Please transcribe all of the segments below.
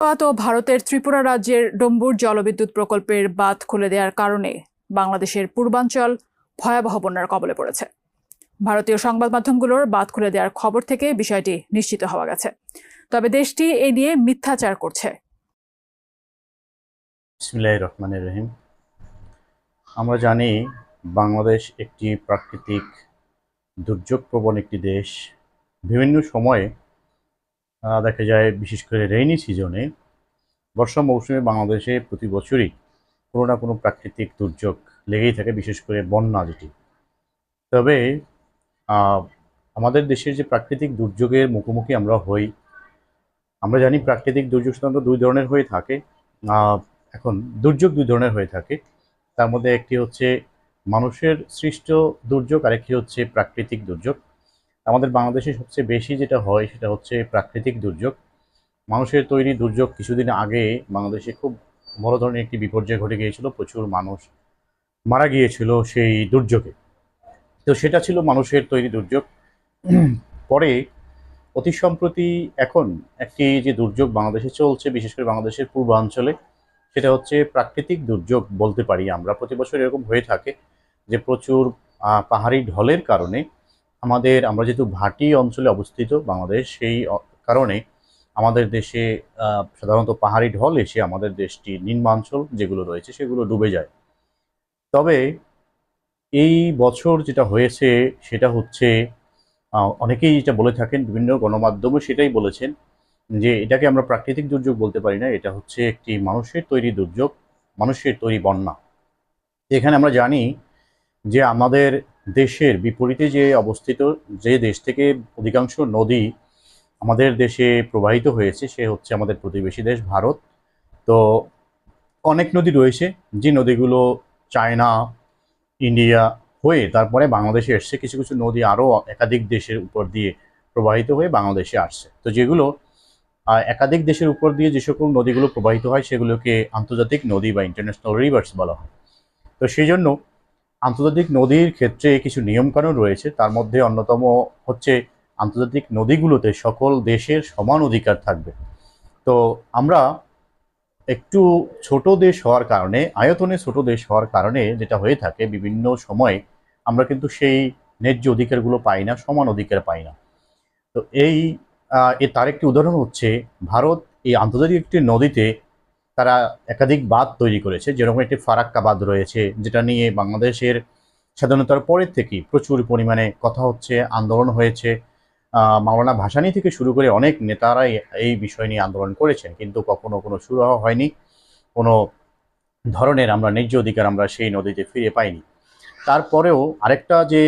তো ভারতের ত্রিপুরা রাজ্যের ডম্বুর জলবিদ্যুৎ প্রকল্পের বাঁধ খুলে দেওয়ার কারণে বাংলাদেশের পূর্বাঞ্চল ভয়াবহ বন্যার কবলে পড়েছে। ভারতীয় সংবাদ মাধ্যমগুলোর বাঁধ খুলে দেওয়ার খবর থেকে বিষয়টি নিশ্চিত হওয়া গেছে। তবে দেশটি এ নিয়ে মিথ্যাচার করছে। রহমান রহিম। আমরা জানি বাংলাদেশ একটি প্রাকৃতিক দুর্যোগ প্রবণ একটি দেশ। বিভিন্ন সময়ে দেখা যায় বিশেষ করে রেইনি সিজনে বর্ষা মৌসুমে বাংলাদেশে প্রতি বছরই কোনো না কোনো প্রাকৃতিক দুর্যোগ লেগেই থাকে, বিশেষ করে বন্যা যেটি। তবে আমাদের দেশের যে প্রাকৃতিক দুর্যোগের মুখোমুখি আমরা হই, আমরা জানি প্রাকৃতিক দুর্যোগ সাধারণত দুই ধরনের হয়ে থাকে। এখন দুর্যোগ দুই ধরনের হয়ে থাকে। তার মধ্যে একটি হচ্ছে মানুষের সৃষ্ট দুর্যোগ আর একটি হচ্ছে প্রাকৃতিক দুর্যোগ। আমাদের বাংলাদেশে সবচেয়ে বেশি যেটা হয় সেটা হচ্ছে প্রাকৃতিক দুর্যোগ। মানুষের তৈরি দুর্যোগ কিছুদিন আগে বাংলাদেশে খুব বড় ধরনের একটি বিপর্যয় ঘটে গিয়েছিল, প্রচুর মানুষ মারা গিয়েছিল সেই দুর্যোগে। তো সেটা ছিল মানুষের তৈরি দুর্যোগ। পরে অতি সম্প্রতি এখন একটি যে দুর্যোগ বাংলাদেশে চলছে, বিশেষ করে বাংলাদেশের পূর্বাঞ্চলে, সেটা হচ্ছে প্রাকৃতিক দুর্যোগ বলতে পারি আমরা। প্রতি বছর এরকম হয়ে থাকে যে প্রচুর পাহাড়ি ঢলের কারণে আমাদের, আমরা যেহেতু ভাটি অঞ্চলে অবস্থিত বাংলাদেশ, সেই কারণে আমাদের দেশে সাধারণত পাহাড়ি ঢল এসে আমাদের দেশটি নিম্নাঞ্চল যেগুলো রয়েছে সেগুলো ডুবে যায়। তবে এই বছর যেটা হয়েছে সেটা হচ্ছে অনেকেই যেটা বলে থাকেন, বিভিন্ন গণমাধ্যমে সেটাই বলেছেন যে এটাকে আমরা প্রাকৃতিক দুর্যোগ বলতে পারি না, এটা হচ্ছে একটি মানুষের তৈরি দুর্যোগ, মানুষের তৈরি বন্যা। এখানে আমরা জানি যে আমাদের দেশের বিপরীতে যে অবস্থিত, যে দেশ থেকে অধিকাংশ নদী আমাদের দেশে প্রবাহিত হয়েছে, সে হচ্ছে আমাদের প্রতিবেশী দেশ ভারত। তো অনেক নদী রয়েছে, যে নদীগুলো চায়না, ইন্ডিয়া হয়ে তারপরে বাংলাদেশে এসছে। কিছু কিছু নদী আরও একাধিক দেশের উপর দিয়ে প্রবাহিত হয়ে বাংলাদেশে আসছে। তো যেগুলো একাধিক দেশের উপর দিয়ে যে সকল নদীগুলো প্রবাহিত হয়, সেগুলোকে আন্তর্জাতিক নদী বা ইন্টারন্যাশনাল রিভার্স বলা হয়। তো সেই জন্য আন্তর্জাতিক নদীর ক্ষেত্রে কিছু নিয়মকানুন রয়েছে। তার মধ্যে অন্যতম হচ্ছে আন্তর্জাতিক নদীগুলোতে সকল দেশের সমান অধিকার থাকবে। তো আমরা একটু ছোট দেশ হওয়ার কারণে, আয়তনে ছোট দেশ হওয়ার কারণে যেটা হয়ে থাকে, বিভিন্ন সময়ে আমরা কিন্তু সেই ন্যায্য অধিকারগুলো পাই না, সমান অধিকার পাই না। তো এই তার একটি উদাহরণ হচ্ছে, ভারত এই আন্তর্জাতিক একটি নদীতে তারা একাধিক বাঁধ তৈরি করেছে, যেরকম একটি ফারাক্কা বাঁধ রয়েছে, যেটা নিয়ে বাংলাদেশের স্বাধীনতার পরের থেকেই প্রচুর পরিমাণে কথা হচ্ছে, আন্দোলন হয়েছে। মাওলানা ভাসানী থেকে শুরু করে অনেক নেতারাই এই বিষয় নিয়ে আন্দোলন করেছেন, কিন্তু কখনো কোনো শুরু হয়নি। কোনো ধরনের আমরা ন্যায্য অধিকার আমরা সেই নদীতে ফিরে পাইনি। তারপরেও আরেকটা যে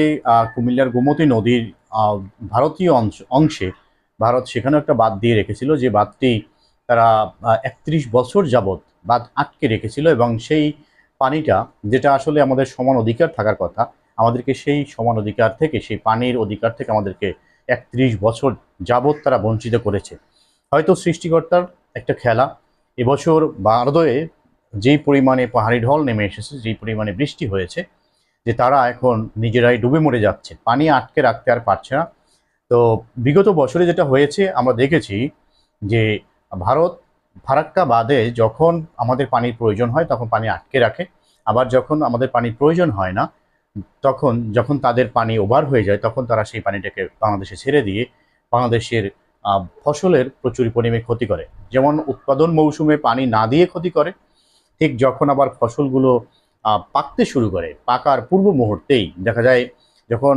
কুমিল্লার গোমতী নদীর ভারতীয় অংশে ভারত সেখানেও একটা বাঁধ দিয়ে রেখেছিল, যে বাঁধটি তারা একত্রিশ বছর যাবৎ বাঁধ আটকে রেখেছিল এবং সেই পানিটা, যেটা আসলে আমাদের সমান অধিকার থাকার কথা, আমাদেরকে সেই সমান অধিকার থেকে, সেই পানির অধিকার থেকে আমাদেরকে একত্রিশ বছর যাবৎ তারা বঞ্চিত করেছে। হয়তো সৃষ্টিকর্তার একটা খেলা, এবছর ভারতে যেই পরিমাণে পাহাড়ি ঢল নেমে এসেছে, যেই পরিমাণে বৃষ্টি হয়েছে, যে তারা এখন নিজেরাই ডুবে মরে যাচ্ছে। পানি আটকে রাখতে আর পারছে না। তো বিগত বছরে যেটা হয়েছে, আমরা দেখেছি যে ভারত ফারাক্কা বাদে যখন আমাদের পানির প্রয়োজন হয়, তখন পানি আটকে রাখে। আবার যখন আমাদের পানির প্রয়োজন হয় না, তখন যখন তাদের পানি ওভার হয়ে যায়, তখন তারা সেই পানিটাকে বাংলাদেশে ছেড়ে দিয়ে বাংলাদেশের ফসলের প্রচুর পরিমাণে ক্ষতি করে। যেমন উৎপাদন মৌসুমে পানি না দিয়ে ক্ষতি করে, ঠিক যখন আবার ফসলগুলো পাকতে শুরু করে, পাকার পূর্ব মুহূর্তেই দেখা যায় যখন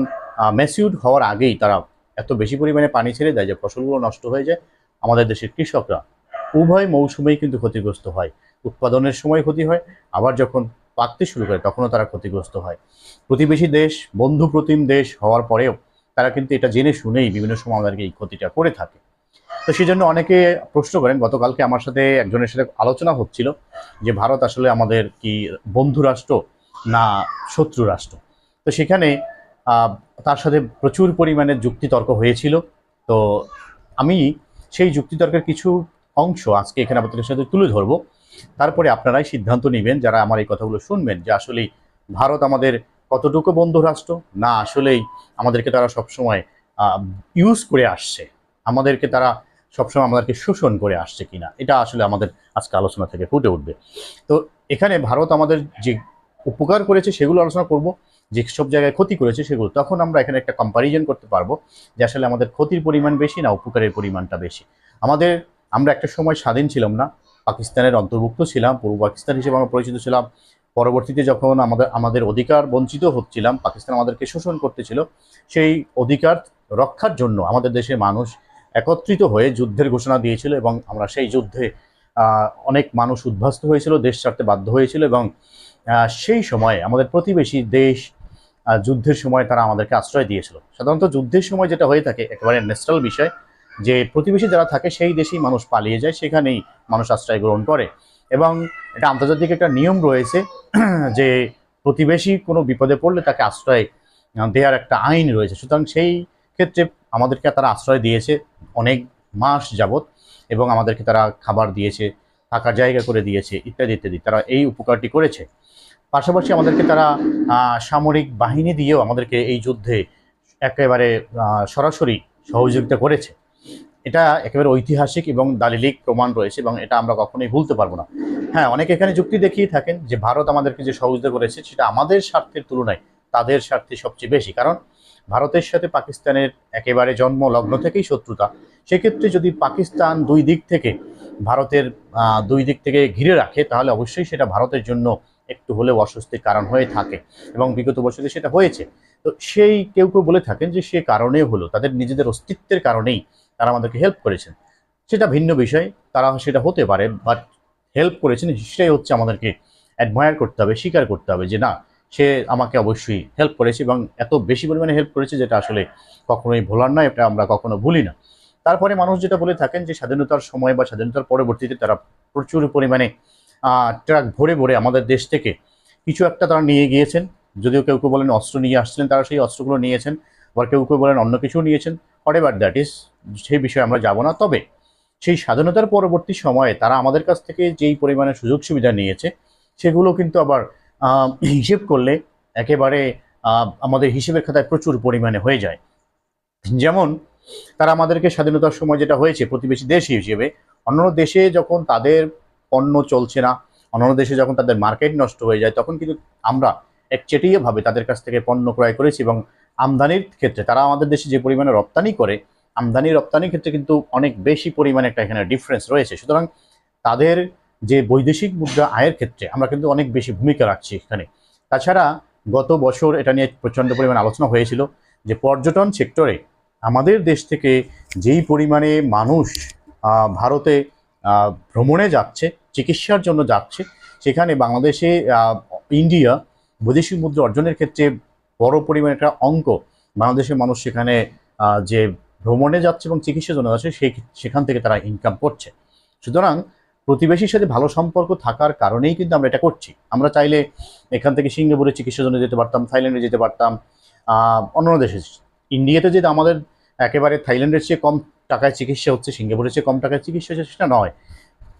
ম্যাচিউড হওয়ার আগেই তারা এত বেশি পরিমাণে পানি ছেড়ে দেয় যে ফসলগুলো নষ্ট হয়ে যায় আমাদের দেশের কৃষকরা উভয় মৌসুমেই কিন্তু ক্ষতিগ্রস্ত হয়। উৎপাদনের সময় ক্ষতি হয়, আবার যখন পাকতে শুরু করে তখনও তারা ক্ষতিগ্রস্ত হয়। প্রতিবেশী দেশ বন্ধু প্রতিম দেশ হওয়ার পরেও তারা কিন্তু এটা জেনে শুনেই বিভিন্ন সময় আমাদেরকে এই ক্ষতিটা করে থাকে। তো সেই জন্য অনেকে প্রশ্ন করেন, গতকালকে আমার সাথে একজনের সাথে আলোচনা হচ্ছিল যে ভারত আসলে আমাদের কি বন্ধু রাষ্ট্র না শত্রু রাষ্ট্র? তো সেখানে তার সাথে প্রচুর পরিমাণে যুক্তিতর্ক হয়েছিল। তো আমি সেই যুক্তিতর্কের কিছু অংশ আজকে এখানে আপনাদের সাথে তুলে ধরবো। তারপরে আপনারাই সিদ্ধান্ত নেবেন যারা আমার এই কথাগুলো শুনবেন যে আসলে ভারত আমাদের কতটুকু বন্ধু রাষ্ট্র? না, আসলেই আমাদেরকে তারা সবসময় ইউজ করে আসছে। আমাদেরকে তারা সবসময় আমাদেরকে শোষণ করে আসছে কিনা, এটা আসলে আমাদের আজকে আলোচনা থেকে ফুটে উঠবে। তো এখানে ভারত আমাদের যে উপকার করেছে সেগুলো আলোচনা করব। যে সব জায়গায় ক্ষতি করেছে সেগুলো, তখন আমরা এখানে একটা কম্পারিজন করতে পারব যে আসলে আমাদের ক্ষতির পরিমাণ বেশি না উপকারের পরিমাণটা বেশি। আমাদের, আমরা একটা সময় স্বাধীন ছিলাম না, পাকিস্তানের অন্তর্ভুক্ত ছিলাম, পূর্ব পাকিস্তান হিসেবে আমরা পরিচিত ছিলাম। পরবর্তীতে যখন আমাদের আমাদের অধিকার বঞ্চিত হচ্ছিলাম, পাকিস্তান আমাদেরকে শোষণ করতেছিল, সেই অধিকার রক্ষার জন্য আমাদের দেশের মানুষ একত্রিত হয়ে যুদ্ধের ঘোষণা দিয়েছিল এবং আমরা সেই যুদ্ধে অনেক মানুষ উদ্ভাস্ত হয়েছিল, দেশ ছাড়তে বাধ্য হয়েছিল এবং সেই সময়ে আমাদের প্রতিবেশী দেশ যুদ্ধের সময় তারা আমাদেরকে আশ্রয় দিয়েছিল। সাধারণত যুদ্ধের সময় যেটা হয়ে থাকে, একেবারে ন্যাচারাল বিষয়, যে প্রতিবেশী যারা থাকে সেই দেশেই মানুষ পালিয়ে যায়, সেখানেই মানুষ আশ্রয় গ্রহণ করে। এবং এটা আন্তর্জাতিক একটা নিয়ম রয়েছে যে প্রতিবেশী কোনো বিপদে পড়লে তাকে আশ্রয় দেওয়ার একটা আইন রয়েছে। সুতরাং সেই ক্ষেত্রে আমাদেরকে তারা আশ্রয় দিয়েছে অনেক মাস যাবত এবং আমাদেরকে তারা খাবার দিয়েছে, থাকার জায়গা করে দিয়েছে, ইত্যাদি ইত্যাদি। তারা এই উপকারটি করেছে। পাশাপাশি আমাদেরকে তারা সামরিক বাহিনী দিয়েও আমাদেরকে এই যুদ্ধে একেবারে সরাসরি সহযোগিতা করেছে। এটা একেবারে ঐতিহাসিক এবং দালিলিক প্রমাণ রয়েছে এবং এটা আমরা কখনোই ভুলতে পারব না। হ্যাঁ অনেকে এখানে যুক্তি দেখিয়ে থাকেন যে ভারত আমাদেরকে যে সহযোগিতা করেছে সেটা আমাদের স্বার্থের তুলনায় তাদের স্বার্থে সবচেয়ে বেশি। কারণ ভারতের সাথে পাকিস্তানের একেবারে জন্ম লগ্ন থেকেই শত্রুতা। সেক্ষেত্রে যদি পাকিস্তান দুই দিক থেকে ভারতের দুই দিক থেকে ঘিরে রাখে, তাহলে অবশ্যই সেটা ভারতের জন্য একটু হলেও অস্বস্তির কারণ হয়ে থাকে এবং বিগত বছরে সেটা হয়েছে। তো সেই কেউ কেউ বলে থাকেন যে সে কারণে হলো, তাদের নিজেদের অস্তিত্বের কারণেই তারা আমাদেরকে হেল্প করেছেন। সেটা ভিন্ন বিষয়, তারা সেটা হতে পারে বাট হেল্প করেছেন সেটাই হচ্ছে আমাদেরকে অ্যাডমায়ার করতে হবে, স্বীকার করতে হবে যে না, সে আমাকে অবশ্যই হেল্প করেছে এবং এত বেশি পরিমাণে হেল্প করেছে যেটা আসলে কখনোই ভোলার নয়, এটা আমরা কখনো ভুলি না। তারপরে মানুষ যেটা বলে থাকেন যে স্বাধীনতার সময় বা স্বাধীনতার পরবর্তীতে তারা প্রচুর পরিমাণে ট্রাক ভরে ভরে আমাদের দেশ থেকে কিছু একটা তারা নিয়ে গিয়েছেন। যদিও কেউ কেউ বলেন অস্ত্র নিয়ে আসছিলেন, তারা সেই অস্ত্রগুলো নিয়েছেন। আবার কেউ কেউ বলেন অন্য কিছু নিয়েছেন। হোয়াট এভার দ্যাট ইজ সেই বিষয়ে আমরা যাব না। তবে সেই স্বাধীনতার পরবর্তী সময়ে তারা আমাদের কাছ থেকে যেই পরিমাণে সুযোগ সুবিধা নিয়েছে, সেগুলো কিন্তু আবার হিসেব করলে একেবারে আমাদের হিসেবের খাতায় প্রচুর পরিমাণে হয়ে যায়। যেমন তারা আমাদেরকে স্বাধীনতার সময় যেটা হয়েছে, প্রতিবেশী দেশ হিসেবে অন্য দেশে যখন তাদের পণ্য চলছে না, অন্যান্য দেশে যখন তাদের মার্কেট নষ্ট হয়ে যায়, তখন কিন্তু আমরা একচেটিয়াভাবে তাদের কাছ থেকে পণ্য ক্রয় করেছি এবং আমদানির ক্ষেত্রে, তারা আমাদের দেশে যে পরিমাণে রপ্তানি করে, আমদানি রপ্তানির ক্ষেত্রে কিন্তু অনেক বেশি পরিমাণে একটা এখানে ডিফারেন্স রয়েছে। সুতরাং তাদের যে বৈদেশিক মুদ্রা আয়ের ক্ষেত্রে আমরা কিন্তু অনেক বেশি ভূমিকা রাখছি এখানে। তাছাড়া গত বছর এটা নিয়ে প্রচণ্ড পরিমাণ আলোচনা হয়েছিল যে পর্যটন সেক্টরে আমাদের দেশ থেকে যেই পরিমাণে মানুষ ভারতে ভ্রমণে যাচ্ছে, চিকিৎসার জন্য যাচ্ছে। সেখানে বাংলাদেশে ইন্ডিয়া, বৈদেশিক মুদ্রা অর্জনের ক্ষেত্রে বড় পরিমাণে একটা অঙ্ক। বাংলাদেশের মানুষ সেখানে যে ভ্রমণে যাচ্ছে এবং চিকিৎসার জন্য যাচ্ছে সেই সেখান থেকে তারা ইনকাম করছে। সুতরাং প্রতিবেশীর সাথে ভালো সম্পর্ক থাকার কারণেই কিন্তু আমরা এটা করছি। আমরা চাইলে এখান থেকে সিঙ্গাপুরে চিকিৎসার জন্য যেতে পারতাম, থাইল্যান্ডে যেতে পারতাম অন্যান্য দেশে। ইন্ডিয়াতে যে আমাদের একেবারে থাইল্যান্ডের চেয়ে কম টাকায় চিকিৎসা হচ্ছে সিঙ্গাপুরের চেয়ে কম টাকায় চিকিৎসা হচ্ছে সেটা নয়।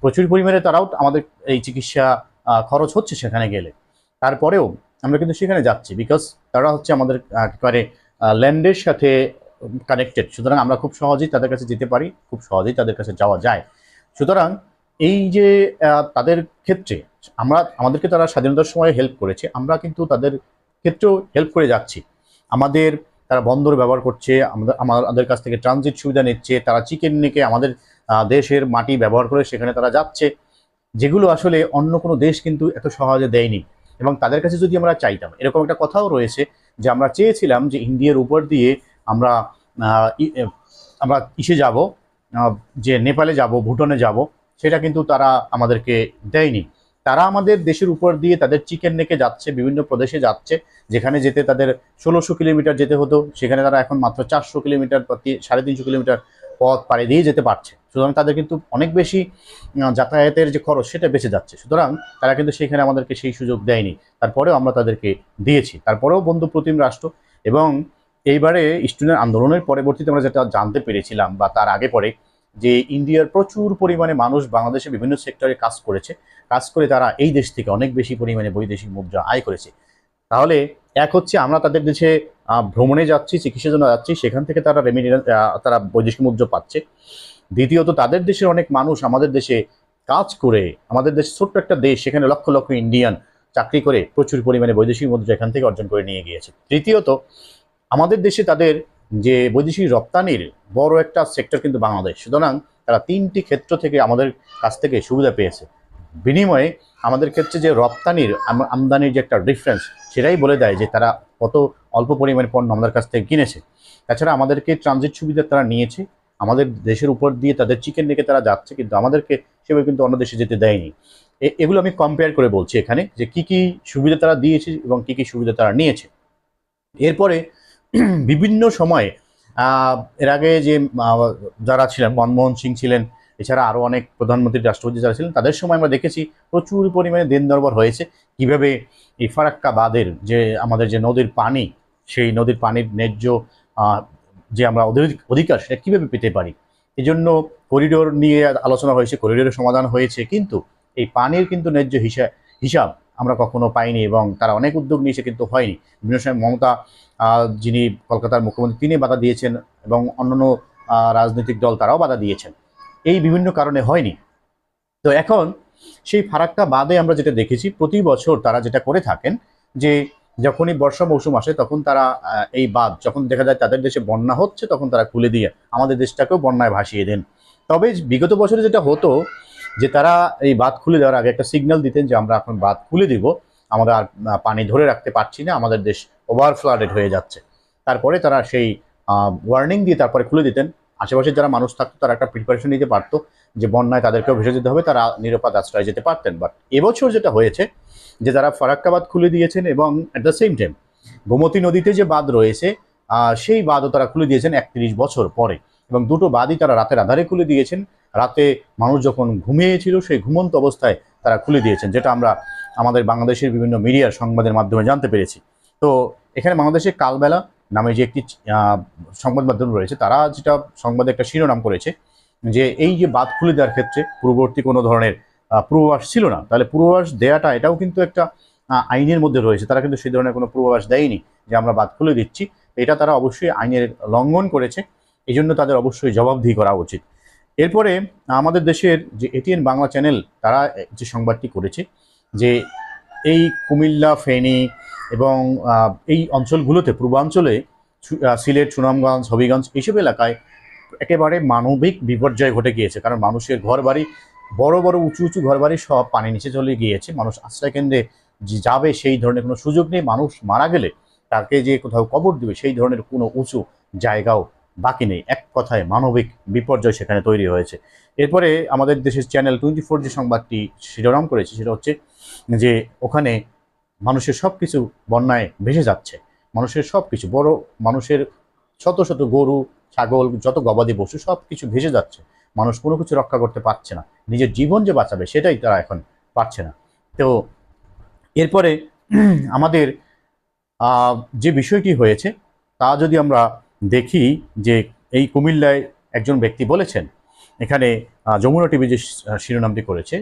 প্রচুর পরিমাণে তারাও আমাদের এই চিকিৎসা খরচ হচ্ছে সেখানে গেলে। তারপরেও আমরা কিন্তু সেখানে যাচ্ছি বিকজ তারা হচ্ছে আমাদের একেবারে ল্যান্ডের সাথে কানেক্টেড সুতরাং আমরা খুব সহজেই তাদের কাছে যেতে পারি, খুব সহজেই তাদের কাছে যাওয়া যায়। সুতরাং এই যে তাদের ক্ষেত্রে আমরা, আমাদেরকে তারা স্বাধীনতার সময় হেল্প করেছে, আমরা কিন্তু তাদের ক্ষেত্রেও হেল্প করে যাচ্ছি। আমাদের তারা বন্দর ব্যবহার করছে, আমাদের আমাদের কাছ থেকে ট্রানজিট সুবিধা নিচ্ছে, তারা চিকেন নিকে আমাদের দেশের মাটি ব্যবহার করে সেখানে তারা যাচ্ছে। যেগুলো আসলে অন্য কোনো দেশ কিন্তু এত সহজে দেয়নি। এবং তাদের কাছে যদি আমরা চাইতাম, এরকম একটা কথাও রয়েছে যে আমরা চেয়েছিলাম যে ইন্ডিয়ার উপর দিয়ে আমরা আমরা ইসে যাব যে নেপালে যাব, ভুটানে যাব, সেটা কিন্তু তারা আমাদেরকে দেয়নি। তারা আমাদের দেশের উপর দিয়ে তাদের চিকেন নেকে যাচ্ছে, বিভিন্ন প্রদেশে যাচ্ছে। যেখানে যেতে তাদের ষোলোশো কিলোমিটার যেতে হতো, সেখানে তারা এখন মাত্র চারশো কিলোমিটার প্রতি সাড়ে তিনশো কিলোমিটার পথ পাড়ি দিয়ে যেতে পারছে। সুতরাং তাদের কিন্তু অনেক বেশি যাতায়াতের যে খরচ সেটা বেঁচে যাচ্ছে। সুতরাং তারা কিন্তু সেখানে আমাদেরকে সেই সুযোগ দেয়নি। তারপরেও আমরা তাদেরকে দিয়েছি। তারপরেও বন্ধু প্রতিম রাষ্ট্র এবং এইবারে স্টুডেন্ট আন্দোলনের পরবর্তীতে আমরা যেটা জানতে পেরেছিলাম বা তার আগে পরে যে ইন্ডিয়ার প্রচুর পরিমাণে মানুষ বাংলাদেশে বিভিন্ন সেক্টরে কাজ করেছে, কাজ করে তারা এই দেশ থেকে অনেক বেশি পরিমাণে বৈদেশিক মুদ্রা আয় করেছে। তাহলে এক হচ্ছে আমরা তাদের দেশে ভ্রমণে যাচ্ছি, চিকিৎসার জন্য যাচ্ছি, সেখান থেকে তারা রেমিডেন্স তারা বৈদেশিক মুদ্রা পাচ্ছে। দ্বিতীয়ত তাদের দেশের অনেক মানুষ আমাদের দেশে কাজ করে, আমাদের দেশ ছোট্ট একটা দেশ, সেখানে লক্ষ লক্ষ ইন্ডিয়ান চাকরি করে প্রচুর পরিমাণে বৈদেশিক মুদ্রা এখান থেকে অর্জন করে নিয়ে গিয়েছে। তৃতীয়ত আমাদের দেশে তাদের যে বৈদেশিক রপ্তানির বড় একটা সেক্টর কিন্তু বাংলাদেশ। সুতরাং তারা তিনটি ক্ষেত্র থেকে আমাদের কাছ থেকে সুবিধা পেয়েছে। বিনিময়ে আমাদের ক্ষেত্রে যে রপ্তানির আমদানির যে একটা ডিফারেন্স সেটাই বলে দেয় যে তারা কত অল্প পরিমাণে পণ্য আমাদের কাছ থেকে কিনেছে। তাছাড়া আমাদেরকে ট্রানজিট সুবিধা তারা নিয়েছে। আমাদের দেশের উপর দিয়ে তাদের চিকেন রেখে তারা যাচ্ছে, কিন্তু আমাদেরকে সেভাবে কিন্তু অন্য দেশে যেতে দেয়নি। এগুলো আমি কম্পেয়ার করে বলছি এখানে যে কি কি সুবিধা তারা দিয়েছে এবং কি কি সুবিধা তারা নিয়েছে। এরপরে বিভিন্ন সময়ে এর আগে যে যারা ছিলেন, মনমোহন সিং ছিলেন, এছাড়া আরও অনেক প্রধানমন্ত্রী, রাষ্ট্রপতি যারা ছিলেন, তাদের সময় আমরা দেখেছি প্রচুর পরিমাণে দেন দরবার হয়েছে। কীভাবে এই ফারাক্কা বাঁধের যে, আমাদের যে নদীর পানি, সেই নদীর পানির ন্যায্য যে আমরা অধি- অধিকার, সেটা কীভাবে পেতে পারি? এই জন্য করিডোর নিয়ে আলোচনা হয়েছে, করিডোরের সমাধান হয়েছে, কিন্তু এই পানির কিন্তু ন্যায্য হিসাব হিসাব আমরা কখনো পাইনি এবং তারা অনেক উদ্যোগ নিয়েছে, কিন্তু হয়নি। বিভিন্ন সময় মমতা যিনি কলকাতার মুখ্যমন্ত্রী তিনি বাধা দিয়েছেন এবং অন্যান্য রাজনৈতিক দল তারাও বাধা দিয়েছেন। এই বিভিন্ন কারণে হয়নি। তো এখন সেই ফারাকটা বাদে আমরা যেটা দেখেছি, প্রতি বছর তারা যেটা করে থাকেন যে যখনই বর্ষা মৌসুম আসে, তখন তারা এই বাঁধ যখন দেখা যায় তাদের দেশে বন্যা হচ্ছে, তখন তারা খুলে দিয়ে আমাদের দেশটাকেও বন্যায় ভাসিয়ে দেন। তবে বিগত বছরে যেটা হতো যে তারা এই বাঁধ খুলে দেওয়ার আগে একটা সিগন্যাল দিতেন যে আমরা এখন বাঁধ খুলে দিব। আমরা আর পানি ধরে রাখতে পারছি না, আমাদের দেশ ওভার ফ্লাডেড হয়ে যাচ্ছে। তারপরে তারা সেই ওয়ার্নিং দিয়ে তারপরে খুলে দিতেন। আশেপাশে যারা মানুষ থাকতো, তারা একটা প্রিপারেশন নিতে পারতো যে বন্যায় তাদেরকেও ভেসে যেতে হবে, তারা নিরাপদ আশ্রয় যেতে পারতেন। বাট এবছর যেটা হয়েছে, যে তারা ফারাক্কাবাদ খুলে দিয়েছেন এবং at the same time Gomti নদীতে যে বাঁধ রয়েছে সেই বাঁধও তারা খুলে দিয়েছেন একত্রিশ বছর পরে। এবং দুটো বাঁধই তারা রাতের আধারে খুলে দিয়েছেন। রাতে মানুষ যখন ঘুমিয়েছিল, সেই ঘুমন্ত অবস্থায় তারা খুলে দিয়েছেন, যেটা আমরা আমাদের বাংলাদেশের বিভিন্ন মিডিয়ার সংবাদের মাধ্যমে জানতে পেরেছি। তো এখানে বাংলাদেশে কালবেলা নামে যে একটি সংবাদ মাধ্যম রয়েছে, তারা যেটা সংবাদে একটা শিরোনাম করেছে যে এই যে বাদ খুলে দেওয়ার ক্ষেত্রে পূর্ববর্তী কোনো ধরনের পূর্বাভাস ছিল না। তাহলে পূর্বাভাস দেওয়াটা এটাও কিন্তু একটা আইনের মধ্যে রয়েছে। তারা কিন্তু সেই ধরনের কোনো পূর্বাভাস দেয়নি যে আমরা বাদ খুলে দিচ্ছি। এটা তারা অবশ্যই আইনের লঙ্ঘন করেছে। এই জন্য তাদের অবশ্যই জবাবদিহি করা উচিত। এরপরে আমাদের দেশের যে এটিএন বাংলা চ্যানেল, তারা যে সংবাদটি করেছে যে এই কুমিল্লা, ফেনী এবং এই অঞ্চলগুলোতে, পূর্বাঞ্চলে সিলেট, সুনামগঞ্জ, হবিগঞ্জ এইসব এলাকায় একেবারে মানবিক বিপর্যয় ঘটে গিয়েছে। কারণ মানুষের ঘর বাড়ি, বড় বড় উঁচু উঁচু ঘর বাড়ি সব পানি নিচে চলে গিয়েছে। মানুষ আশ্রয় কেন্দ্রে যে যাবে সেই ধরনের কোনো সুযোগ নেই। মানুষ মারা গেলে তাকে যে কোথাও কবর দিবে সেই ধরনের কোনো উঁচু জায়গাও বাকি নেই। এক কথায় মানবিক বিপর্যয় সেখানে তৈরি হয়েছে। এরপরে আমাদের দেশের চ্যানেল টোয়েন্টি ফোর যে সংবাদটি শিরোনাম করেছে, সেটা হচ্ছে যে ওখানে মানুষের সব কিছু বন্যায় ভেসে যাচ্ছে। মানুষের সব কিছু বড় মানুষের শত শত গরু, ছাগল, যত গবাদি পশু সব কিছু ভেসে যাচ্ছে। মানুষ কোনো কিছু রক্ষা করতে পারছে না। নিজের জীবন যে বাঁচাবে, সেটাই তারা এখন পারছে না। তো এরপরে আমাদের যে বিষয়টি হয়েছে, তা যদি আমরা দেখি যে এই কুমিল্লায় একজন ব্যক্তি বলেছেন, এখানে যমুনা টিভি যে শিরোনামটি করেছে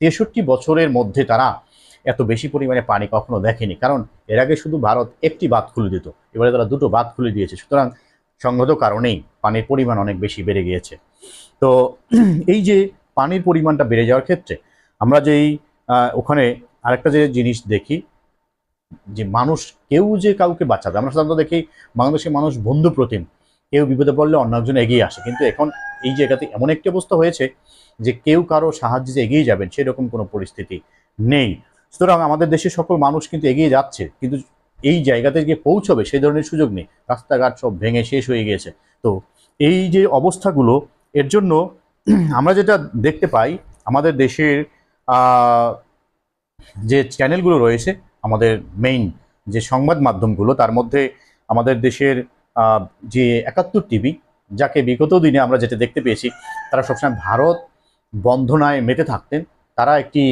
তেষট্টি বছরের মধ্যে তারা এত বেশি পরিমাণে পানি কখনো দেখেনি। কারণ এর আগে শুধু ভারত একটি বাঁধ খুলে দিত, এবারে তারা দুটো বাঁধ খুলে দিয়েছে। সুতরাং সংগত কারণেই পানির পরিমাণ অনেক বেশি বেড়ে গিয়েছে। তো এই যে পানির পরিমাণটা বেড়ে যাওয়ার ক্ষেত্রে আমরা যেই ওখানে আরেকটা যে জিনিস দেখি, যে মানুষ কেউ যে কাউকে বাঁচাবে, আমরা সাধারণত দেখি বাংলাদেশের মানুষ বন্ধু প্রতিম। কেউ বিপদে পড়লে অন্য একজন এগিয়ে আসে। কিন্তু এখন এই জায়গাতে এমন একটি অবস্থা হয়েছে যে কেউ কারও সাহায্যে এগিয়ে যাবেন, সেরকম কোনো পরিস্থিতি নেই। সুতরাং আমাদের দেশের সকল মানুষ কিন্তু এগিয়ে যাচ্ছে, কিন্তু এই জায়গাতে গিয়ে পৌঁছবে সেই ধরনের সুযোগ নেই। রাস্তাঘাট সব ভেঙে শেষ হয়ে গিয়েছে। তো এই যে অবস্থাগুলো, এর জন্য আমরা যেটা দেখতে পাই, আমাদের দেশের যে চ্যানেলগুলো রয়েছে, আমাদের মেইন যে সংবাদ মাধ্যমগুলো, তার মধ্যে আমাদের দেশের যে একাত্তর টিভি, যাকে বিগত দিনে আমরা যেটা দেখতে পেয়েছি, তারা সবসময় ভারত বন্ধনায় মেতে থাকতেন। তারা একটি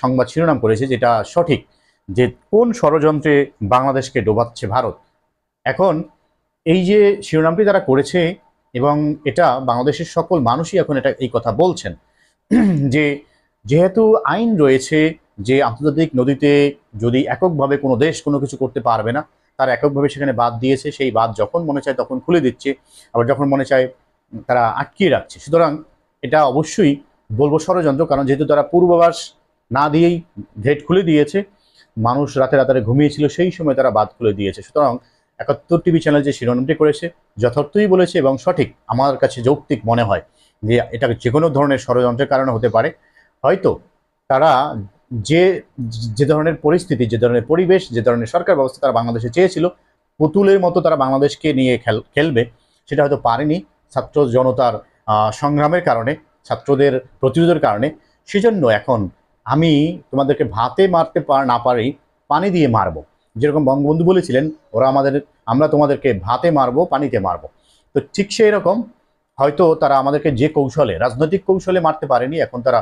সংবাদ শিরোনাম করেছে যেটা সঠিক যে কোন ষড়যন্ত্রে বাংলাদেশকে ডোবাচ্ছে ভারত। এখন এই যে শিরোনামটি তারা করেছে এবং এটা বাংলাদেশের সকল মানুষই এখন এটা এই কথা বলছেন, যে যেহেতু আইন রয়েছে যে আন্তর্জাতিক নদীতে যদি এককভাবে কোনো দেশ কোনো কিছু করতে পারবে না, তার এককভাবে সেখানে বাদ দিয়েছে, সেই বাদ যখন মনে চায় তখন খুলে দিচ্ছে, আবার যখন মনে চায় তারা আটকিয়ে রাখছে। সুতরাং এটা অবশ্যই বলব ষড়যন্ত্র, কারণ যেহেতু তারা পূর্বাভাস না দিয়েই গেট খুলে দিয়েছে। মানুষ রাতে রাতারে ঘুমিয়েছিল, সেই সময় তারা বাদ খুলে দিয়েছে। সুতরাং একাত্তর টিভি চ্যানেল যে শিরোনামটি করেছে, যথার্থই বলেছে এবং সঠিক আমার কাছে যৌক্তিক মনে হয় যে এটা যে কোনো ধরনের ষড়যন্ত্রের কারণে হতে পারে। হয়তো তারা যে যে ধরনের পরিস্থিতি, যে ধরনের পরিবেশ, যে ধরনের সরকার ব্যবস্থা তারা বাংলাদেশে চেয়েছিল, পুতুলের মতো তারা বাংলাদেশকে নিয়ে খেল, খেলবে, সেটা হয়তো পারেনি ছাত্র জনতার সংগ্রামের কারণে, ছাত্রদের প্রতিরোধের কারণে। সেজন্য এখন আমি তোমাদেরকে ভাতে মারতে পার না পারি, পানি দিয়ে মারবো। যেরকম বঙ্গবন্ধু বলেছিলেন, ওরা আমাদের, আমরা তোমাদেরকে ভাতে মারবো, পানিতে মারবো। তো ঠিক সেই রকম, হয়তো তারা আমাদেরকে যে কৌশলে, রাজনৈতিক কৌশলে মারতে পারেনি, এখন তারা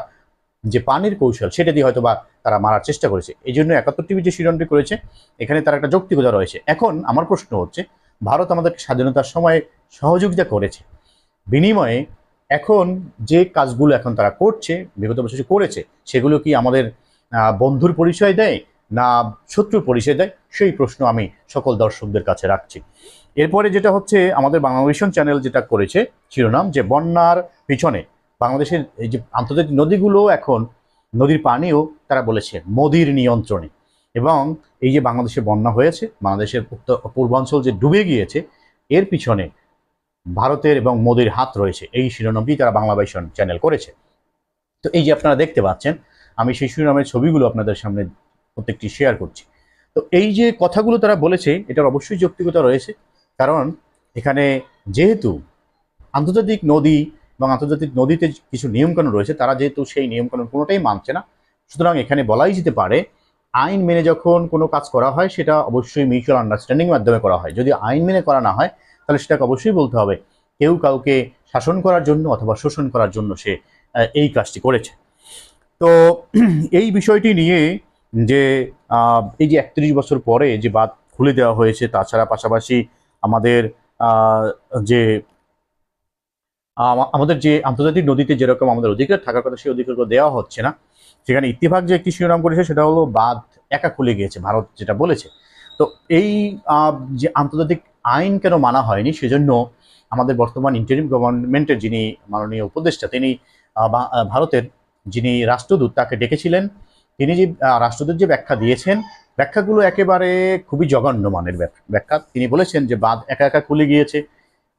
যে পানির কৌশল, সেটা দিয়ে হয়তো বা তারা মারার চেষ্টা করেছে। এই জন্য একাত্তর টিভি যে শিরোনামটি করেছে, এখানে তার একটা যৌক্তিকতা রয়েছে। এখন আমার প্রশ্ন হচ্ছে, ভারত আমাদেরকে স্বাধীনতার সময় সহযোগিতা করেছে। বিনিময়ে এখন যে কাজগুলো এখন তারা করছে, বিগত বছর করেছে, সেগুলো কি আমাদের বন্ধুর পরিচয় দেয় না শত্রুর পরিচয় দেয়? সেই প্রশ্ন আমি সকল দর্শকদের কাছে রাখছি। এরপরে যেটা হচ্ছে, আমাদের বাংলাদেশন চ্যানেল যেটা করেছে, শিরোনাম যে বন্যার পিছনে, বাংলাদেশের এই যে আন্তর্জাতিক নদীগুলো এখন, নদীর পানিও তারা বলেছে মোদির নিয়ন্ত্রণে। এবং এই যে বাংলাদেশে বন্যা হয়েছে, বাংলাদেশের উত্তর, পূর্বাঞ্চল যে ডুবে গিয়েছে, এর পিছনে ভারতের এবং মোদির হাত রয়েছে। এই শিরোনামটি তারা বাংলা বাইশন চ্যানেল করেছে। তো এই যে আপনারা দেখতে পাচ্ছেন, আমি সেই শিরোনামের ছবিগুলো আপনাদের সামনে প্রত্যেকটি শেয়ার করছি। তো এই যে কথাগুলো তারা বলেছে, এটার অবশ্যই যৌক্তিকতা রয়েছে। কারণ এখানে যেহেতু আন্তর্জাতিক নদী এবং আন্তর্জাতিক নদীতে কিছু নিয়মকানুন রয়েছে, তারা যেহেতু সেই নিয়মকানুন কোনোটাই মানছে না, সুতরাং এখানে বলাই যেতে পারে, আইন মেনে যখন কোনো কাজ করা হয়, সেটা অবশ্যই মিউচুয়াল আন্ডারস্ট্যান্ডিং মাধ্যমে করা হয়। যদি আইন মেনে করা না হয় তাহলে সেটাকে অবশ্যই বলতে হবে, কেউ কাউকে শাসন করার জন্য অথবা শোষণ করার জন্য সে এই কাজটি করেছে। তো এই বিষয়টি নিয়ে যে এই যে একত্রিশ বছর পরে যে বাদ খুলে দেওয়া হয়েছে, তাছাড়া পাশাপাশি আমাদের যে আমাদের যে আন্তর্জাতিক নদীতে যেরকম আমাদের অধিকার থাকার কথা, সেই অধিকারগুলো দেওয়া হচ্ছে না। সেখানে ইত্তেফাক যে একটি শিরোনাম করেছে, সেটা হলো বাদ একা খুলে গিয়েছে, ভারত যেটা বলেছে। তো এই যে আন্তর্জাতিক আইন কেন মানা হয়নি? সেজন্য আমাদের বর্তমান ইন্টারিম গভর্নমেন্টের যিনি মাননীয় উপদেষ্টা, তিনি ভারতের যিনি রাষ্ট্রদূত, তাকে ডেকেছিলেন। তিনি যে রাষ্ট্রদূত যে ব্যাখ্যা দিয়েছেন, ব্যাখ্যাগুলো একেবারে খুবই জঘন্য মানের ব্যাখ- ব্যাখ্যা। তিনি বলেছেন যে বাঁধ একা একা খুলে গিয়েছে,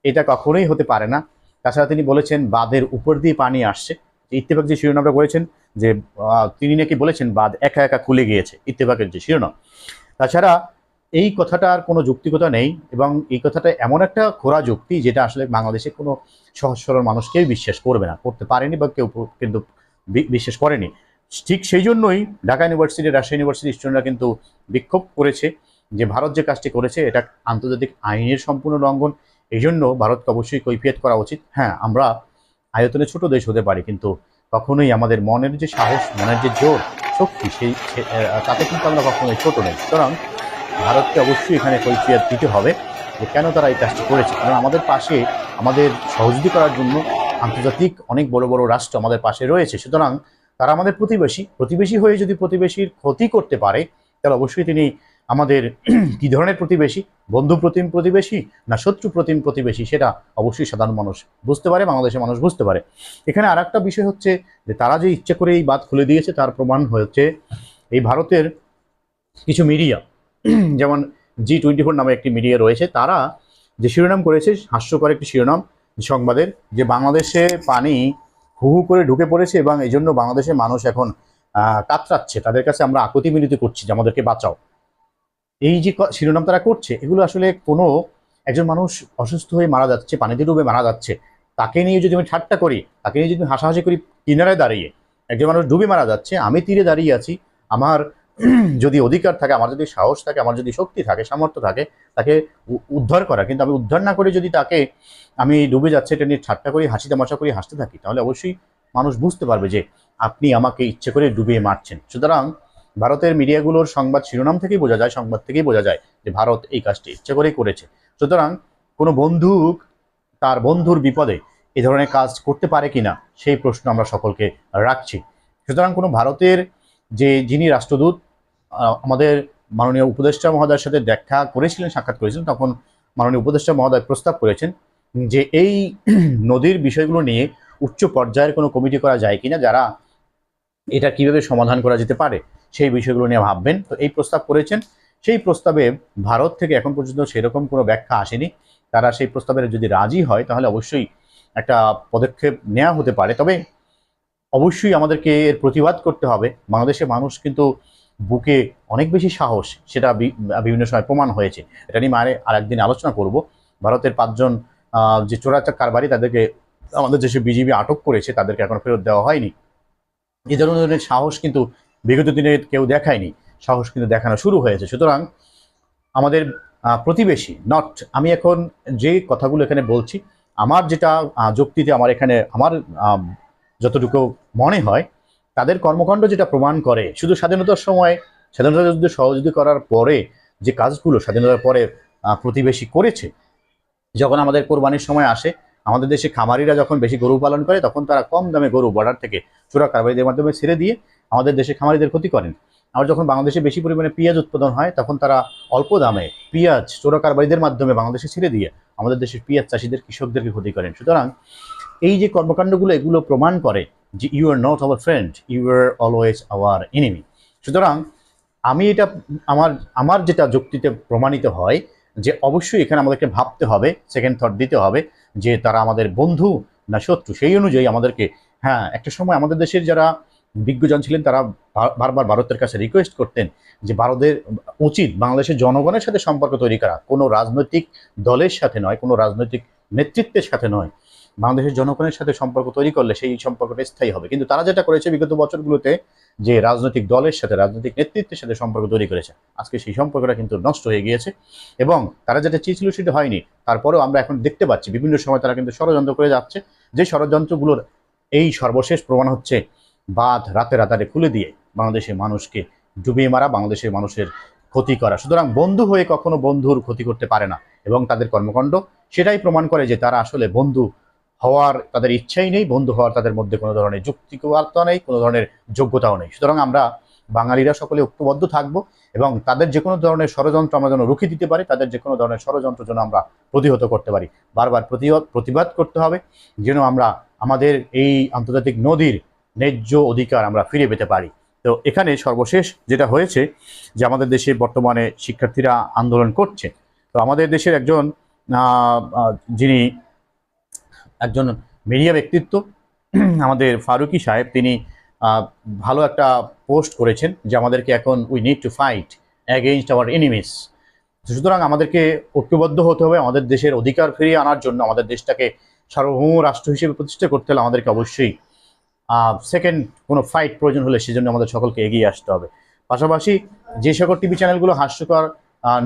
এটা কখনোই হতে পারে না। তাছাড়া তিনি বলেছেন বাঁধের উপর দিয়ে পানি আসছে। ইত্তেফাক যে শিরোনামটা করেছেন যে তিনি নাকি বলেছেন বাঁধ একা একা খুলে গিয়েছে, ইত্তেফাকের যে শিরোনাম। তাছাড়া এই কথাটার কোনো যুক্তিকতা নেই এবং এই কথাটা এমন একটা খোরা যুক্তি যেটা আসলে বাংলাদেশে কোনো সহজ সরল মানুষ কেউ বিশ্বাস করবে না, করতে পারেনি বা কেউ কিন্তু বিশ্বাস করেনি। ঠিক সেই জন্যই ঢাকা ইউনিভার্সিটি রাজশাহী ইউনিভার্সিটির স্টুডেন্টরা কিন্তু বিক্ষোভ করেছে যে ভারত যে কাজটি করেছে এটা আন্তর্জাতিক আইনের সম্পূর্ণ লঙ্ঘন, এই জন্য ভারতকে অবশ্যই কৈফিয়ত করা উচিত। হ্যাঁ আমরা আয়তনে ছোট দেশ হতে পারি কিন্তু কখনোই আমাদের মনের যে সাহস, মনের যে জোর, শক্তি সেই তাতে কিন্তু আমরা কখনোই ছোট নেই। সুতরাং ভারতকে অবশ্যই এখানে কৈফিয়ত দিতে হবে যে কেন তারা এই কাজটি করেছে। কারণ আমাদের পাশে, আমাদের সহযোগী করার জন্য আন্তর্জাতিক অনেক বড় বড় রাষ্ট্র আমাদের পাশে রয়েছে। সুতরাং তারা আমাদের প্রতিবেশী। প্রতিবেশী হয়ে যদি প্রতিবেশীর ক্ষতি করতে পারে, তাহলে অবশ্যই তিনি আমাদের কি ধরনের প্রতিবেশী? বন্ধু প্রতিম প্রতিবেশী না শত্রু প্রতিম প্রতিবেশী? সেটা অবশ্যই সাধারণ মানুষ বুঝতে পারে, বাংলাদেশের মানুষ বুঝতে পারে। এখানে আর বিষয় হচ্ছে যে তারা যে ইচ্ছে করে এই বাদ খুলে দিয়েছে, তার প্রমাণ হচ্ছে এই ভারতের কিছু মিডিয়া যেমন জি টোয়েন্টি ফোর নামে একটি মিডিয়া রয়েছে, তারা যে শিরোনাম করেছে, হাস্যকর একটি শিরোনাম সংবাদের, যে বাংলাদেশে পানি হু হু করে ঢুকে পড়েছে এবং এই জন্য বাংলাদেশের মানুষ এখন কাতরাচ্ছে। তাদের কাছে আমরা আকুতি মিলিত করছি যে আমাদেরকে বাঁচাও। এই যে শিরোনাম তারা করছে, এগুলো আসলে কোনো একজন মানুষ অসুস্থ হয়ে মারা যাচ্ছে, পানিতে ডুবে মারা যাচ্ছে, তাকে নিয়ে যদি আমি ঠাট্টা করি, তাকে নিয়ে যদি হাসাহাসি করি, কিনারায় দাঁড়িয়ে একজন মানুষ ডুবে মারা যাচ্ছে, আমি তীরে দাঁড়িয়ে আছি, আমার যদি অধিকার থাকে, আমার যদি সাহস থাকে, আমার যদি শক্তি থাকে, সামর্থ্য থাকে, তাকে উদ্ধার করা। কিন্তু আমি উদ্ধার না করে যদি তাকে আমি ডুবে যাচ্ছে, এটা নিয়ে ঠাট্টা করি, হাসি তামাশা করি, হাসতে থাকি, তাহলে অবশ্যই মানুষ বুঝতে পারবে যে আপনি আমাকে ইচ্ছে করে ডুবিয়ে মারছেন। সুতরাং ভারতের মিডিয়াগুলোর সংবাদ শিরোনাম থেকেই বোঝা যায়, সংবাদ থেকেই বোঝা যায় যে ভারত এই কাজটি ইচ্ছে করেই করেছে। সুতরাং কোনো বন্ধু তার বন্ধুর বিপদে এ ধরনের কাজ করতে পারে কিনা, সেই প্রশ্ন আমরা সকলকে রাখছি। সুতরাং কোনো ভারতের যে যিনি রাষ্ট্রদূত আমাদের মাননীয় উপদেষ্টা মহোদয়ের সাথে দেখা করেছিলেন, সাক্ষাৎ করেছিলেন, তখন মাননীয় উপদেষ্টা মহোদয় প্রস্তাব করেছেন যে এই নদীর বিষয়গুলো নিয়ে উচ্চ পর্যায়ের কোনো কমিটি করা যায় কিনা, যারা এটা কীভাবে সমাধান করা যেতে পারে সেই বিষয়গুলো নিয়ে ভাববেন। তো এই প্রস্তাব করেছেন। সেই প্রস্তাবে ভারত থেকে এখন পর্যন্ত সেরকম কোনো ব্যাখ্যা আসেনি। তারা সেই প্রস্তাবের যদি রাজি হয়, তাহলে অবশ্যই একটা পদক্ষেপ নেওয়া হতে পারে। তবে অবশ্যই আমাদেরকে এর প্রতিবাদ করতে হবে। বাংলাদেশের মানুষ কিন্তু বুকে অনেক বেশি সাহস, সেটা বিভিন্ন সময় প্রমাণ হয়েছে। এটা নিয়ে আরে আর একদিন আলোচনা করব। ভারতের পাঁচজন যে চোরাচার কারবারি তাদেরকে, আমাদের দেশে বিজিবি আটক করেছে, তাদেরকে এখনও ফেরত দেওয়া হয়নি। এ ধরনের সাহস কিন্তু বিগত দিনে কেউ দেখায়নি। সাহস কিন্তু দেখানো শুরু হয়েছে। সুতরাং আমাদের প্রতিবেশী, নট, আমি এখন যে কথাগুলো এখানে বলছি, আমার যেটা যুক্তিতে আমার এখানে, আমার যতটুকু মনে হয় তাদের কর্মকাণ্ড যেটা প্রমাণ করে, শুধু স্বাধীনতার সময়, স্বাধীনতা যুদ্ধে সহযোগী করার পরে যে কাজগুলো স্বাধীনতার পরে প্রতিবেশী করেছে, যখন আমাদের কোরবানির সময় আসে, আমাদের দেশে খামারিরা যখন বেশি গরু পালন করে, তখন তারা কম দামে গরু বর্ডার থেকে চোরা কারবারিদের মাধ্যমে ছেড়ে দিয়ে আমাদের দেশে খামারিদের ক্ষতি করেন। আবার যখন বাংলাদেশে বেশি পরিমাণে পেঁয়াজ উৎপাদন হয়, তখন তারা অল্প দামে পেঁয়াজ চোরা কারবারিদের মাধ্যমে বাংলাদেশে ছেড়ে দিয়ে আমাদের দেশের পেঁয়াজ চাষিদের কৃষকদেরকে ক্ষতি করেন। সুতরাং এই যে কর্মকাণ্ডগুলো, এগুলো প্রমাণ করে যে you are not our friend you are always our enemy সুতরাং আমি এটা আমার আমার যেটা যুক্তিতে প্রমাণিত হয় যে অবশ্যই এখানে আমাদেরকে ভাবতে হবে সেকেন্ড থট দিতে হবে যে তারা আমাদের বন্ধু না শত্রু। সেই অনুযায়ী আমাদেরকে হ্যাঁ একটা সময় আমাদের দেশের যারা বিজ্ঞজন ছিলেন তারা বারবার ভারতের কাছে রিকোয়েস্ট করতেন যে ভারতের উচিত বাংলাদেশের জনগণের সাথে সম্পর্ক তৈরি করা। কোনো রাজনৈতিক দলের সাথে নয়, কোনো রাজনৈতিক নেতৃত্বের সাথে নয়। বাংলাদেশের জনগণের সাথে সম্পর্ক তৈরি করলে সেই সম্পর্কটা স্থায়ী হবে। কিন্তু তারা যেটা করেছে বিগত বছরগুলোতে, যে রাজনৈতিক দলের সাথে, রাজনৈতিক নেতৃত্বের সাথে সম্পর্ক তৈরি করেছে, আজকে সেই সম্পর্কটা কিন্তু নষ্ট হয়ে গিয়েছে। এবং তারা যেটা চেয়েছিল সেটা হয়নি। তারপরেও আমরা এখন দেখতে পাচ্ছি, বিভিন্ন সময় তারা কিন্তু ষড়যন্ত্র করে যাচ্ছে। যে ষড়যন্ত্রগুলোর এই সর্বশেষ প্রমাণ হচ্ছে, বাঁধ রাতে রাতারে খুলে দিয়ে বাংলাদেশের মানুষকে ডুবিয়ে মারা, বাংলাদেশের মানুষের ক্ষতি করা। সুতরাং বন্ধু হয়ে কখনো বন্ধুর ক্ষতি করতে পারে না। এবং তাদের কর্মকাণ্ড সেটাই প্রমাণ করে যে তারা আসলে বন্ধু হওয়ার তাদের ইচ্ছাই নেই, বন্ধু হওয়ার তাদের মধ্যে কোনো ধরনের যুক্তিকতা নেই, কোনো ধরনের যোগ্যতাও নেই। সুতরাং আমরা বাঙালিরা সকলে ঐক্যবদ্ধ থাকব এবং তাদের যে কোনো ধরনের ষড়যন্ত্র আমরা যেন রুখে দিতে পারি, তাদের যে কোনো ধরনের ষড়যন্ত্র যেন আমরা প্রতিহত করতে পারি। বারবার প্রতিবাদ প্রতিবাদ করতে হবে যেন আমরা আমাদের এই আন্তর্জাতিক নদীর ন্যায্য অধিকার আমরা ফিরে পেতে পারি। তো এখানে সর্বশেষ যেটা হয়েছে যে আমাদের দেশে বর্তমানে শিক্ষার্থীরা আন্দোলন করছে। তো আমাদের দেশের একজন যিনি একজন মিডিয়া ব্যক্তিত্ব। আমাদের ফারুকি সাহেব, তিনি ভালো একটা পোস্ট করেছেন যে আমাদেরকে এখন we need to fight against our enemies সুতরাং আমাদেরকে ঐক্যবদ্ধ হতে হবে, আমাদের দেশের অধিকার ফিরিয়ে আনার জন্য, আমাদের দেশটাকে সার্বভৌম রাষ্ট্র হিসেবে প্রতিষ্ঠা করতে হলে আমাদেরকে অবশ্যই সেকেন্ড কোনো ফাইট প্রয়োজন হলে সেজন্য আমাদের সকলকে এগিয়ে আসতে হবে। পাশাপাশি যে সকল টিভি চ্যানেলগুলো হাস্যকর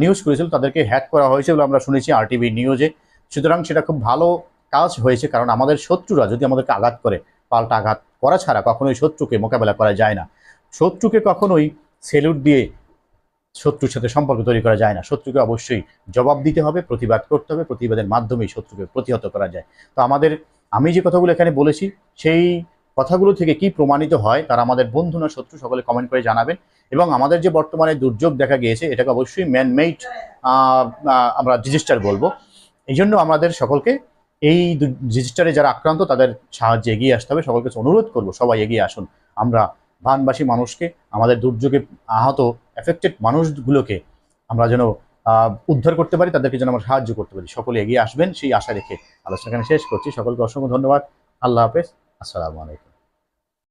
নিউজ করেছিল তাদেরকে হ্যাক করা হয়েছে বলে আমরা শুনেছি আর টিভি নিউজে সুতরাং সেটা খুব ভালো কাজ হয়েছে, কারণ আমাদের শত্রুরা যদি আমাদেরকে আঘাত করে, পাল্টা আঘাত করা ছাড়া কখনোই শত্রুকে মোকাবেলা করা যায় না। শত্রুকে কখনোই সেলুট দিয়ে শত্রুর সাথে সম্পর্ক তৈরি করা যায় না। শত্রুকে অবশ্যই জবাব দিতে হবে, প্রতিবাদ করতে হবে, প্রতিবাদের মাধ্যমেই শত্রুকে প্রতিহত করা যায়। তো আমাদের, আমি যে কথাগুলো এখানে বলেছি, সেই কথাগুলো থেকে কি প্রমাণিত হয়, তারা আমাদের বন্ধু না শত্রু, সকলে কমেন্ট করে জানাবেন। এবং আমাদের যে বর্তমানে দুর্যোগ দেখা গিয়েছে, এটাকে অবশ্যই ম্যানমেড আমরা ডিজিস্টার বলব। এই জন্য আমাদের সকলকে এই ডিজিস্টারে যারা আক্রান্ত, তাদের সাহায্যে এগিয়ে আসতে হবে। সকলকে অনুরোধ করব, সবাই এগিয়ে আসুন। আমরা ভানবাসী মানুষকে, আমাদের দুর্যোগে আহত এফেক্টেড মানুষগুলোকে আমরা যেন উদ্ধার করতে পারি, তাদেরকে যেন আমরা সাহায্য করতে পারি। সকলে এগিয়ে আসবেন, সেই আশা রেখে আলোচনা শেষ করছি। সকলকে অসংখ্য ধন্যবাদ। আল্লাহ হাফেজ। আসসালামু আলাইকুম।